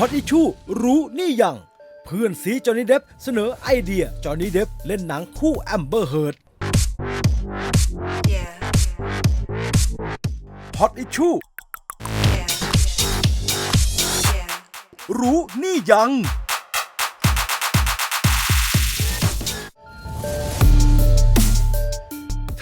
ฮอตอิชูรู้นี่ยัง เพื่อนซีจอห์นนี่เดฟเสนอไอเดียจอห์นนี่เดฟเล่นหนังคู่แอมเบอร์เฮิร์ด Yeah, ฮอตอิชู yeah, yeah. รู้นี่ยัง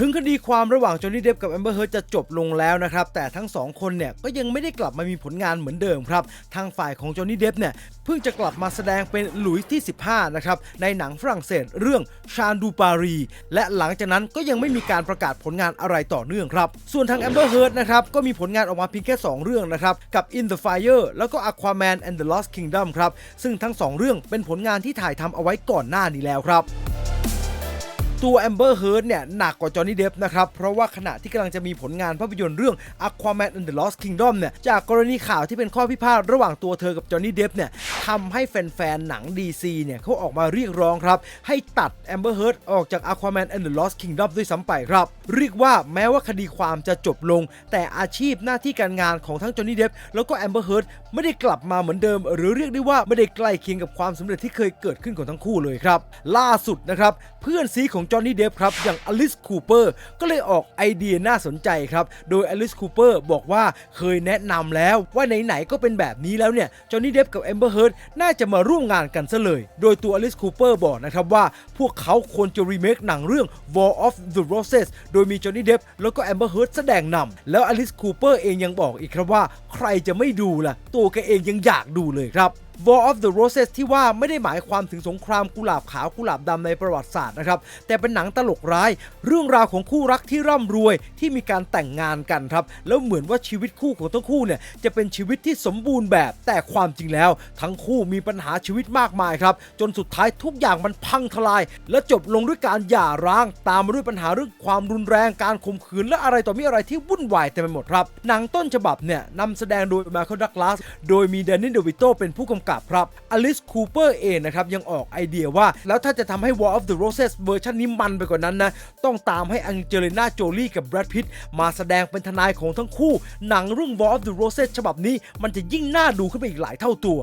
ถึงคดีความระหว่างจอห์นนี่เดฟกับแอมเบอร์เฮิร์จะจบลงแล้วนะครับ แต่ทั้งสองคนเนี่ยก็ยังไม่ได้กลับมามีผลงานเหมือนเดิมครับ ทางฝ่ายของจอห์นนี่เดฟเนี่ยเพิ่งจะกลับมาแสดงเป็นหลุยส์ที่ 15 นะครับ ในหนังฝรั่งเศสเรื่องชา n ดูปารี และหลังจากนั้นก็ยังไม่มีการประกาศผลงานอะไรต่อเนื่องครับ ส่วนทางแอมเบอร์เฮิร์นะครับก็มีผลงานออกมาเพียงแค่ 2 เรื่องนะครับ กับ In the Fire แล้วก็ Aquaman and the Lost Kingdom ครับซึ่งทั้งสองเรื่องเป็นผลงานที่ถ่ายทำเอาไว้ก่อนหน้านี้แล้วครับ ตัวแอมเบอร์เฮิร์เนี่ยหนักกว่าจอห์นนี่เดฟนะครับ เพราะว่าขณะที่กำลังจะมีผลงานภาพยนตร์เรื่อง Aquaman and the Lost Kingdom เนี่ยจากกรณีข่าวที่เป็นข้อพิพาทระหว่างตัวเธอกับจอห์นนี่เดฟเนี่ยทำให้แฟนๆ หนัง DC เนี่ยเขาออกมาเรียกร้องครับ ให้ตัดแอมเบอร์เฮิร์ออกจาก Aquaman and the Lost Kingdom ด้วยซ้ำไปครับ เรียกว่าแม้ว่าคดีความจะจบลง แต่อาชีพหน้าที่การงานของทั้งจอห์นนี่เดฟแล้วก็แอมเบอร์เฮิร์ไม่ได้กลับมาเหมือนเดิม หรือเรียกได้ว่าไม่ได้ใกล้เคียงกับความสำเร็จที่เคยเกิดขึ้นของทั้งคู่เลยครับล่าสุดนะครับเพื่อนซีของจอห์นนี่เดฟครับอย่างอลิสคูเปอร์ก็เลยออกไอเดียน่าสนใจครับ โดยอลิสคูเปอร์บอกว่าเคยแนะนำแล้วว่าไหนๆก็เป็นแบบนี้แล้วเนี่ยจอห์นนี่เดฟกับแอมเบอร์เฮิร์น่าจะมาร่วมงานกันซะเลย โดยตัวอลิสคูเปอร์บอกนะครับว่าพวกเขาควรจะรีเมคหนังเรื่อง War of the Roses โดยมีจอห์นนี่เดฟแล้วก็แอมเบอร์เฮิร์แสดงนำแล้วอลิสคูเปอร์เองยังบอกอีกครับว่า ใครจะไม่ดูล่ะ ตัวแกเองยังอยากดูเลยครับ War of the Roses ที่ว่าไม่ได้หมายความถึงสงครามกุหลาบขาวกุหลาบดำในประวัติศาสตร์นะครับ แต่เป็นหนังตลกร้าย เรื่องราวของคู่รักที่ร่ำรวยที่มีการแต่งงานกันครับ แล้วเหมือนว่าชีวิตคู่ของทั้งคู่เนี่ยจะเป็นชีวิตที่สมบูรณ์แบบ แต่ความจริงแล้ว ทั้งคู่มีปัญหาชีวิตมากมายครับ จนสุดท้ายทุกอย่างมันพังทลาย และจบลงด้วยการหย่าร้าง ตามมาด้วยปัญหาเรื่องความรุนแรงการข่มขืนและอะไรต่อมีอะไรที่วุ่นวายเต็มไปหมดครับหนังต้นฉบับเนี่ยนำแสดงโดยมา c ค l ดักลาสโดยมีแดนนี่เดวิโตเป็นผู้กำกับครับอลิสคูเปอร์เองนะครับยังออกไอเดียว่า แล้วถ้าจะทำให้ War of the Roses เวอร์ชันนี้มันไปกว่านั้นนะ ต้องตามให้อังเจลิน่าโจลี่กับแบรดพิตมาแสดงเป็นทนายของทั้งคู่ หนังเรื่อง War of the Roses ฉบับนี้มันจะยิ่งน่าดูขึ้นไปอีกหลายเท่าตัว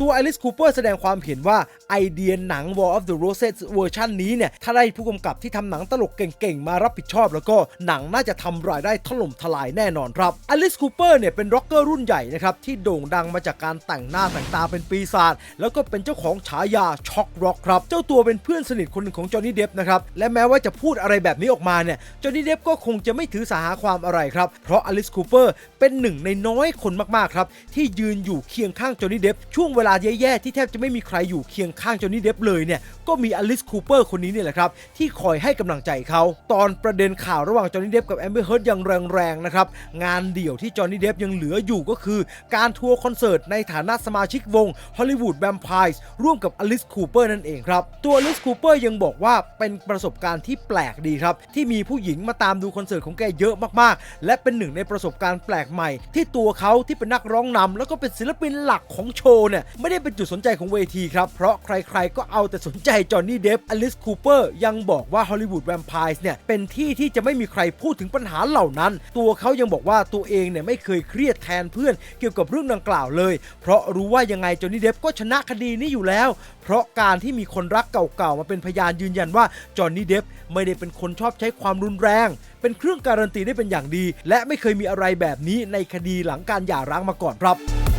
ตัวอลิสคูเปอร์แสดงความเห็นว่า ไอเดียหนัง War of the Roses เวอร์ชันนี้เนี่ย ถ้าได้ผู้กำกับที่ทำหนังตลกเก่งๆ มารับผิดชอบแล้วก็หนังน่าจะทำรายได้ถล่มทลายแน่นอนครับอลิสคูเปอร์เนี่ยเป็นร็อกเกอร์รุ่นใหญ่นะครับ ที่โด่งดังมาจากการแต่งหน้าแต่งตาเป็นปีศาจแล้วก็เป็นเจ้าของฉายาช็อกร็อกครับ เจ้าตัวเป็นเพื่อนสนิทคนหนึ่งของจอห์นนี่เดฟนะครับและแม้ว่าจะพูดอะไรแบบนี้ออกมาเนี่ยจอห์นนี่เดฟก็คงจะไม่ถือสาหาความอะไรครับเพราะอลิสคูเปอร์เป็นหนึ่งในน้อยคนมากๆครับที่ยืนอยู่เคียงข้างจอห์นนี่เดฟช่วงเวลาแย่ๆที่แทบจะไม่มีใครอยู่เคียงข้างจอห์นนี่เดฟเลยเนี่ยก็มีอลิสคูเปอร์คนนี้เนี่ยแหละครับที่คอยให้กำลังใจเขา ตอนประเด็นข่าวระหว่างจอห์นนี่เดฟกับแอมเบอร์เฮิร์ตยังแรงๆนะครับงานเดี่ยวที่จอห์นนี่เดฟยังเหลืออยู่ก็คือ การทัวร์คอนเสิร์ตในฐานะสมาชิกวงฮอลลีวูดแ a ม p พ r ์ร่วมกับอลิสคูเปอร์นั่นเองครับตัวอลิสคูเปอร์ยังบอกว่าเป็นประสบการณ์ที่แปลกดีครับที่มีผู้หญิงมาตามดูคอนเสิร์ตของแกเยอะมากๆ และเป็นหนึ่งในประสบการณ์แปลกใหม่ ที่ตัวเขาที่เป็นนักร้องนำแล้วก็เป็นศิลปินหลักของโชว์เนี่ยไม่ได้เป็นจุดสนใจของเวทีครับเพราะใครๆ ก็เอาแต่สนใจจอห์นนี่เดฟอลิสคูเปอร์ยังบอกว่าฮอลลีวูดแวมไพร์เนี่ย เป็นที่ที่จะไม่มีใครพูดถึงปัญหาเหล่านั้น ตัวเขายังบอกว่าตัวเองเนี่ยไม่เคยเครียดแทนเพื่อนเกี่ยวกับเรื่องดังกล่าวเลย เพราะรู้ว่ายังไงจอห์นนี่เดฟก็ชนะคดีนี้อยู่แล้ว เพราะการที่มีคนรักเก่าๆมาเป็นพยานยืนยันว่าจอห์นนี่เดฟไม่ได้เป็นคนชอบใช้ความรุนแรง เป็นเครื่องการันตีได้เป็นอย่างดี และไม่เคยมีอะไรแบบนี้ในคดีหลังการหย่าร้างมาก่อนครับ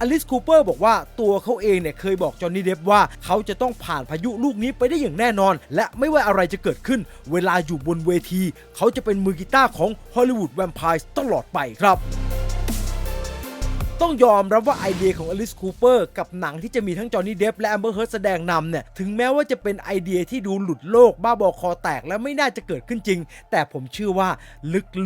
อลิสคูเปอร์บอกว่าตัวเขาเองเนี่ยเคยบอกจอห์นนี่เดฟว่าเขาจะต้องผ่านพายุลูกนี้ไปได้อย่างแน่นอน และไม่ว่าอะไรจะเกิดขึ้น เวลาอยู่บนเวที เขาจะเป็นมือกีตาร์ของฮอลลีวูดแวมไพร์ตลอดไปครับ ต้องยอมรับว่าไอเดียของอลิสคูเปอร์กับหนังที่จะมีทั้งจอห์นนี่เดฟและแอมเบอร์เฮิร์ตแสดงนำเนี่ย ถึงแม้ว่าจะเป็นไอเดียที่ดูหลุดโลกบ้าบอคอแตกและไม่น่าจะเกิดขึ้นจริง แต่ผมเชื่อว่า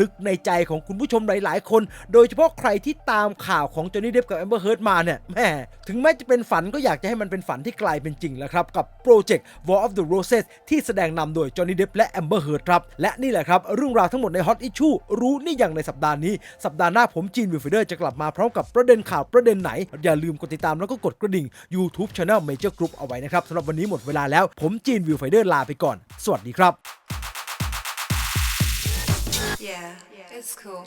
ลึกๆในใจของคุณผู้ชมหลายๆ คน โดยเฉพาะใครที่ตามข่าวของจอห์นนี่เดฟกับแอมเบอร์เฮิร์ตมาเนี่ยแหมถึงแม้จะเป็นฝันก็อยากจะให้มันเป็นฝันที่กลายเป็นจริงแล้วครับกับโปรเจกต์ War of the Roses ที่แสดงนำโดยจอห์นนี่เดฟและแอมเบอร์เฮิร์ตครับและนี่แหละครับเรื่องราวทั้งหมดใน Hot Issue รู้นี่อย่างในสัปดาห์นี้สัปดาห์หน้าผมจีนวิฟเดอร์จะกลับมาพร้อมกับประเด็นข่าวประเด็นไหน อย่าลืมกดติดตามแล้วก็กดกระดิ่ง YouTube Channel Major Group เอาไว้นะครับสำหรับวันนี้หมดเวลาแล้ว ผมจีนวิวไฟเดอร์ลาไปก่อน สวัสดีครับ Yeah, it's cool.